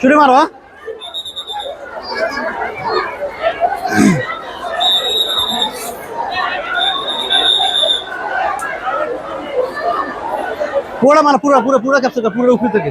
শুরু মারো পুরো মারো পুরো পুরো পুরো ক্যাপচার পুরো উপরে থেকে।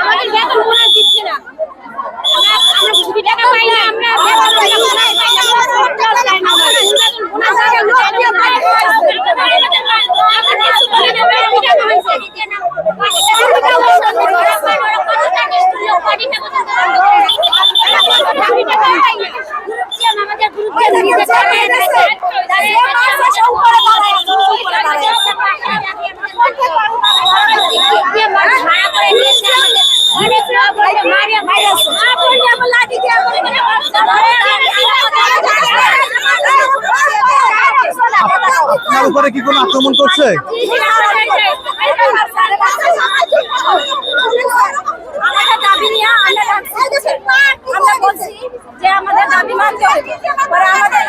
আমাদের বেতন বোনাস দিচ্ছে না আমরা আমরা ছুটি টাকা পাই না আমরা বেতন পাই না বোনাস পাই না আমরা সরকার চাই না আমরা বেতন বোনাস চাই আমরা চাই না আমাদের কিছু করে না আমরা টাকা হইছে দিতে না বাকি টাকা হইছে ওরা পায় ওরা কত টাকা স্টুডিও কোটি টাকা তো আমরা টাকা পাই না গ্রুপ আমাদের গ্রুপ দিতে চাই দাঁড়িয়ে আছে উপরে দাঁড়ায় উপরে দাঁড়ায় যে মানুষ ভাড়া করে নিয়েছে আমাদের অনেক লোক হয়তো মারিয়া ভাইরাস আপন যেমন লাঠি দিয়ে আমাদের আপনার উপরে কি কোনো আক্রমণ করছে? দাবি নিয়ে আমরা আমরা বলছি যে আমাদের দাবি মানতে হবে। পরে আমাদের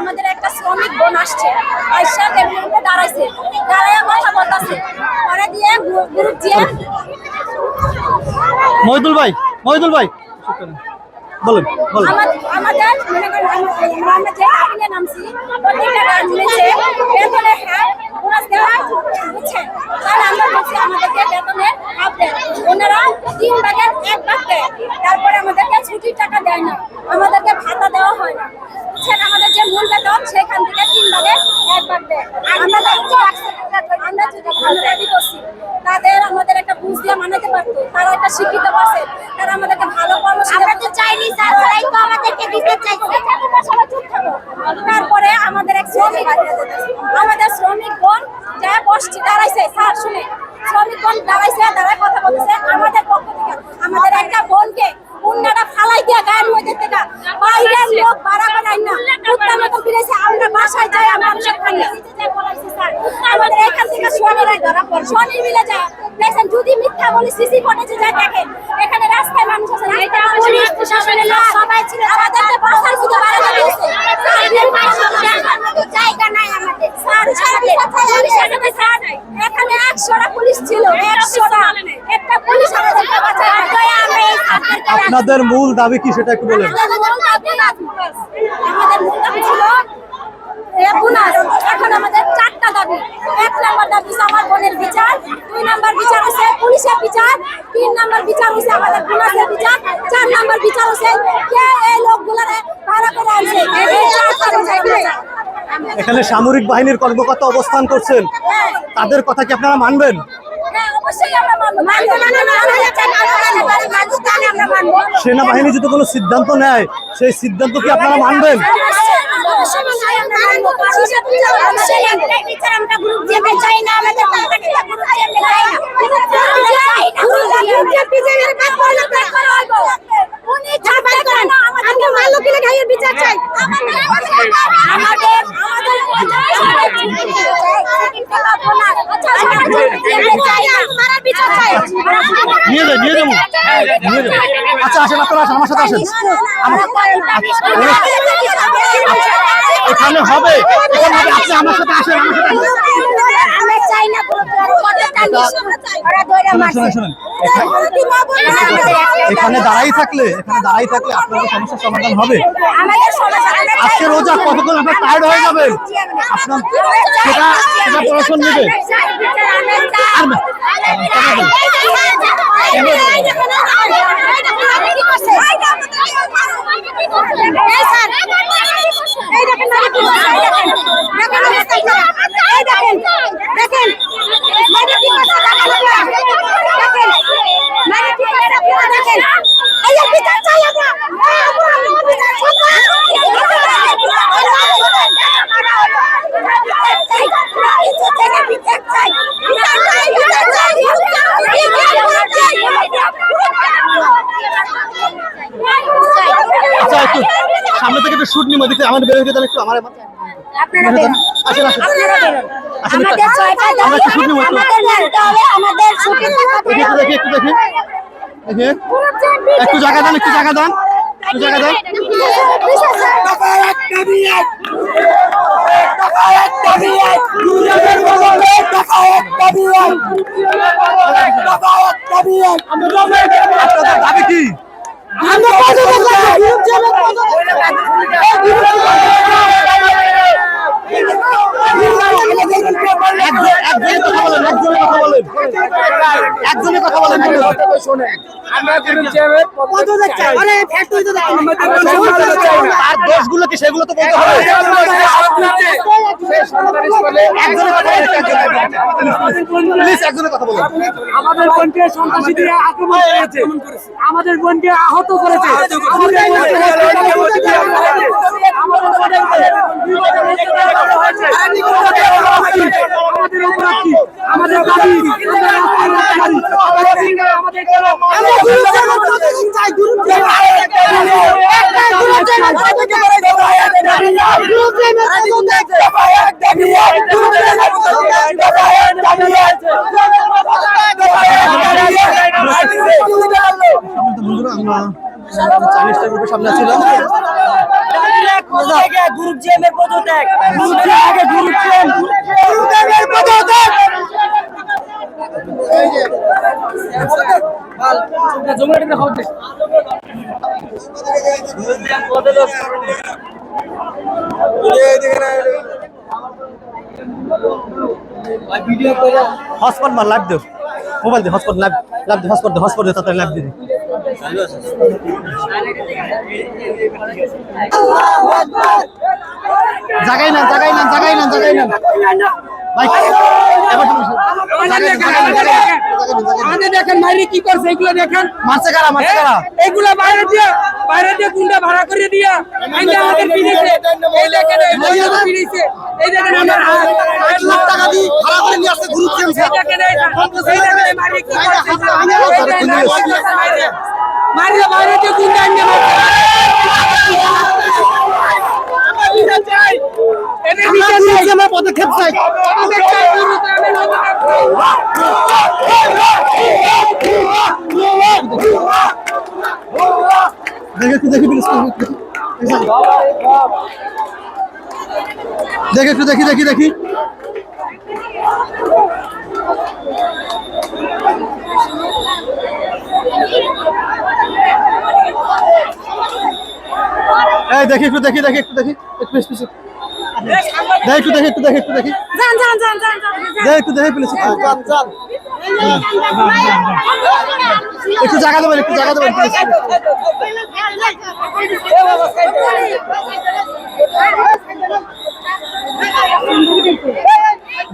আমাদের একটা শ্রমিক বোন আসছে। আইসা টেবিলের উপরে দাঁড়াইছে। দাঁড়াইয়া কথা বলতেছে। পরে দিয়ে গ্রুপ দিয়ে মহিদুল ভাই মহিদুল ভাই। বলেন বলেন। আমাদের মনে করেন আমরা যে নামছি প্রত্যেকটা গার্মেন্টসে বেতনের হার দেওয়া বুঝছেন তাহলে আমরা বলছি আমাদেরকে বেতনের হাফ দেয় ওনারা তিন ভাগের এক ভাগ দেয় তারপরে আমাদেরকে ছুটির টাকা দেয় না। আমাদেরকে ভাতা দেওয়া হয় না। বুঝছেন? আমাদের যে মূল বেতন সেখান থেকে তিন ভাগের এক ভাগ দেয়। আমরা আমরা আমরা দাবি করছি তাদের আমাদের একটা বুঝ দিয়ে মানাতে পারতো। তারা একটা শিক্ষিত পারছে তারা আমাদেরকে ভালো কর্মশীল আমরা তো চাইনি স্যার তারাই তো আমাদেরকে দিতে চাইছে। তারপরে আমাদের এক শ্রমিক আমাদের শ্রমিক বোন যা বসছে দাঁড়াইছে। স্যার শুনে শ্রমিক বোন দাঁড়াইছে দাঁড়ায় কথা বলছে আমাদের আমাদের একটা বোনকে উন্নাটা ফালাই দিয়া গায়ের মধ্যে থেকে বাইরের লোক বাড়া বাড়াই না। কুত্তার মতো ফিরেছে আমরা বাসায় যাই আমরা মানুষের খাই আমাদের এখান থেকে শনিবার ধরা পড়ে শনি মিলে যায় দেখছেন যদি মিথ্যা বলি সিসি ফুটেজে যায় দেখেন। এখানে রাস্তায় মানুষ আছে। এটা পুলিশ প্রশাসনের লোক সবাই ছিল। আমাদেরকে বাসার মধ্যে বাড়াতে দিয়েছে জায়গা নাই আমাদের স্যার পুলিশের সাথে স্যার এখানে একশোটা পুলিশ ছিল একশোটা। একটা পুলিশ আপনাদের মূল দাবি কি সেটা একটু বলেন। আমাদের মূল দাবি ছিল। এখন আমাদের চারটা দাবি। এক নাম্বার দাবি আমার বোনের বিচার দুই নাম্বার বিচার হচ্ছে পুলিশের বিচার তিন নাম্বার বিচার হচ্ছে আমাদের বিচার চার নাম্বার বিচার হচ্ছে কে এই লোকগুলারে ভাড়া করে আনছে। এখানে সামরিক বাহিনীর কর্মকর্তা অবস্থান করছেন হ্যাঁ, তাদের কথা কি আপনারা মানবেন হ্যাঁ। সেনাবাহিনী যদি কোনো সিদ্ধান্ত নেয় সেই সিদ্ধান্ত কি আপনারা মানবেন আমরা উনি ছাপাই করেন। আমরা মাল্য কিলে বিচার চাই। আমাদের আমাদের। আচ্ছা। নিয়ে যাই নিয়ে যাব নিয়ে যাব আচ্ছা আসেন আপনারা আসেন আমার সাথে আসেন এখানে হবে এখানে হবে আপনি আমার সাথে আসেন আমার সাথে আসেন আমরা চাই না কোনো ওরা ধরে মারছে শোনেন, শোনেন। এখানে- দাঁড়াই থাকলে, এখানে দাঁড়াই থাকলে আপনাদের সমস্যার সমাধান হবে। আজকে রোজা কতক্ষণ আপনার টায়ার্ড হয়ে যাবে আপনার সেটা সেটা নেবে আর দেখতে আমার বের হয়ে একটু আমার আপনারা বেরোন। আসেন আসেন। আপনারা বেরোন। আসেন, আমাদের ছয়টা একটু শুট নিবো আমাদের আমাদের ছুটি একটু দেখি একটু দেখি। দেখি। একটু জায়গা দেন একটু জায়গা দেন। একটু জায়গা দেন। আপনাদের দাবি কি? আমরা সেগুলো তো বলতে হবে আমাদের বোনকে সন্ত্রাসীদের আক্রমণ করেছে। আমাদের বোনকে আহত করেছে। আমাদের বোনকে হত্যা করা হয়েছে। আমাদের বোনকে নির্যাতন করা হয়েছে। আমাদের অপরাধ কি? আমাদের দাবি আমরা রাস্তায় নামতে পারি। আমাদের কেন? বন্ধুরা আমরা চাইনিজটার গ্রুপের সামনে ছিলাম গ্রুপ জেমের পদত্যাগ গ্রুপ আগে গ্রুপ জেম গ্রুপের পদত্যাগ জমিটা খবর দে হসপট মার লাইভ দে মোবাইল দে, হসপট লাইভ লাইভ দে, হসপট দে হসপট দে, তাড়াতাড়ি লাইভ দে জাগাই না জাগাই না জাগাই না জাগাই না দেখেন বাইরে কি করছে এগুলো দেখেন। মারছে কারা মারছে কারা? এগুলো বাইরে দিয়ে বাইরে দিয়ে গুন্ডা ভাড়া করে দিয়া আইনা আমাদের পিড়িছে এই দেখেন এই মহিলা পিড়িছে এই দেখেন আমার হাত লাখ টাকা দিয়ে ভাড়া করে নিয়ে আসছে গ্রুপ চেঞ্জ এই দেখেন এই দেখেন এই কি করছে। এই বাইরে মারিয়া বাইরে দিয়ে গুন্ডা আইনা মারছে চাই এদের বিচার চাই আমরা পদক্ষেপ চাই আমাদের চাই গুরুত্ব আমি নজর দেখে একটু দেখি প্লিজ দেখে একটু দেখি দেখি দেখি এই দেখি একটু দেখি দেখি একটু দেখি একটু প্লিজ প্লিজ দেখি একটু দেখি একটু দেখি একটু দেখি। যান যান যান যান যান দেখি একটু দেখি প্লিজ একটু জায়গা দেবেন একটু জায়গা দেবেন প্লিজ।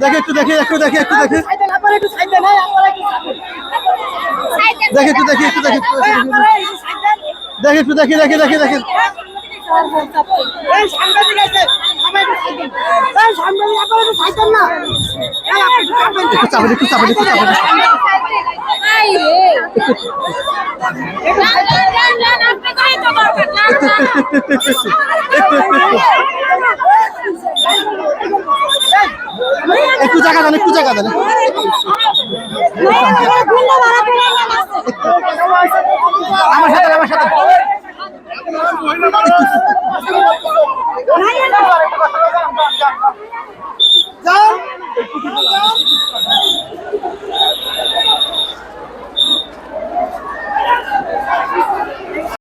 দেখি একটু দেখি একটু দেখি একটু দেখি। দেখি একটু দেখি একটু দেখি একটু দেখি। দেখি একটু দেখি দেখি দেখি দেখি। একটু জায়গা দেন একটু জায়গা দেন। আমার সাথে আমার সাথে।